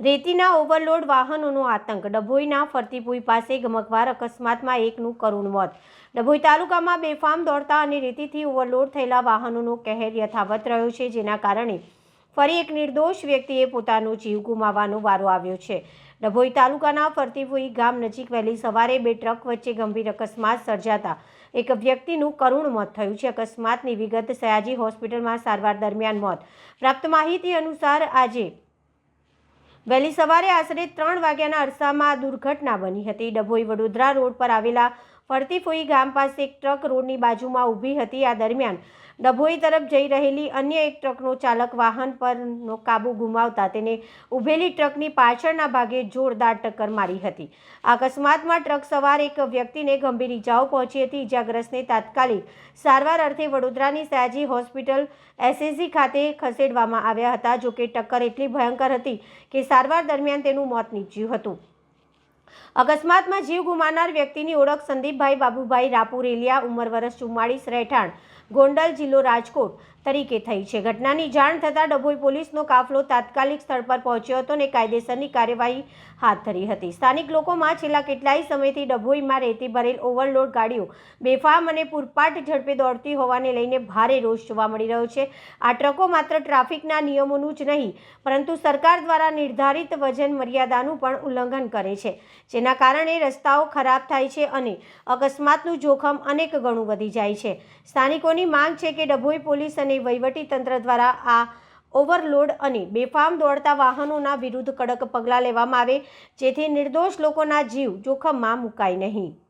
રેતીના overload વાહનોનો આતંક. ડભોઈના ફરતીપુઈ પાસે ગમકવાર અકસ્માતમાં એકનું કરુણ મોત. ડભોઈ તાલુકામાં બેફામ દોડતા અને રેતીથી ઓવરલોડ થયેલા વાહનોનો કહેર યથાવત રહ્યો છે, જેના કારણે ફરી એક નિર્દોષ વ્યક્તિએ પોતાનો જીવ ગુમાવવાનો વારો આવ્યો છે. ડભોઈ તાલુકાના ફરતીપુઈ ગામ નજીક વહેલી સવારે બે ટ્રક વચ્ચે ગંભીર અકસ્માત સર્જાતા એક વ્યક્તિનું કરુણ મોત થયું છે. અકસ્માતની વિગત સયાજી હોસ્પિટલમાં સારવાર દરમિયાન મોત. પ્રાપ્ત માહિતી અનુસાર આજે વહેલી સવારે આશરે ત્રણ વાગ્યાના અરસામાં દુર્ઘટના બની હતી. ડભોઈ વડોદરા રોડ પર આવેલા ફરતીફોઈ ગામ પાસે એક ટ્રક રોડની બાજુમાં ઊભી હતી. આ દરમિયાન ડભોઈ તરફ જઈ રહેલી અન્ય એક ટ્રકનો ચાલક વાહન પરનો કાબુ ગુમાવતા તેને ઊભેલી ટ્રકની પાછળના ભાગે જોરદાર ટક્કર મારી હતી. અકસ્માતમાં ટ્રક સવાર એક વ્યક્તિને ગંભીર ઇજાઓ પહોંચી હતી. ઇજાગ્રસ્તને તાત્કાલિક સારવાર અર્થે વડોદરાની સયાજી હોસ્પિટલ એસએસજી ખાતે ખસેડવામાં આવ્યા હતા. જોકે ટક્કર એટલી ભયંકર હતી કે સારવાર દરમિયાન તેનું મોત નીપજ્યું હતું. અકસ્માતમાં જીવ ગુમાનાર વ્યક્તિની ઓળખ સંદીપભાઈ બાબુભાઈ રાપુરેલિયા, ઉંમર વર્ષ ચુમ્માળીસ, રહેઠાણ, ગોંડલ જિલ્લો રાજકોટ. તરીકે થઈ છે. ઘટનાની જાણ થતાં ડભોઈ પોલીસનો કાફલો તાત્કાલિક સ્થળ પર પહોંચ્યો હતો અને કાયદેસરની કાર્યવાહી હાથ ધરી હતી. સ્થાનિક લોકોમાં છેલ્લા કેટલાય સમયથી ડભોઈમાં રહેતી ભરેલ ઓવરલોડ ગાડીઓ બેફામ અને પૂરપાટ ઝડપે દોડતી હોવાને લઈને ભારે રોષ જોવા મળી રહ્યો છે. આ ટ્રકો માત્ર ટ્રાફિકના નિયમોનું જ નહીં, પરંતુ સરકાર દ્વારા નિર્ધારિત વજન મર્યાદાનું પણ ઉલ્લંઘન કરે છે, જેના કારણે રસ્તાઓ ખરાબ થાય છે અને અકસ્માતનું જોખમ અનેક ગણું વધી જાય છે. સ્થાનિકોની માંગ છે કે ડભોઈ પોલીસ અને વહીવટી તંત્ર દ્વારા આ ઓવરલોડ અને બેફામ દોડતા વાહનોના વિરુદ્ધ કડક પગલાં લેવામાં આવે, જેથી નિર્દોષ લોકોના જીવ જોખમમાં મુકાય નહીં.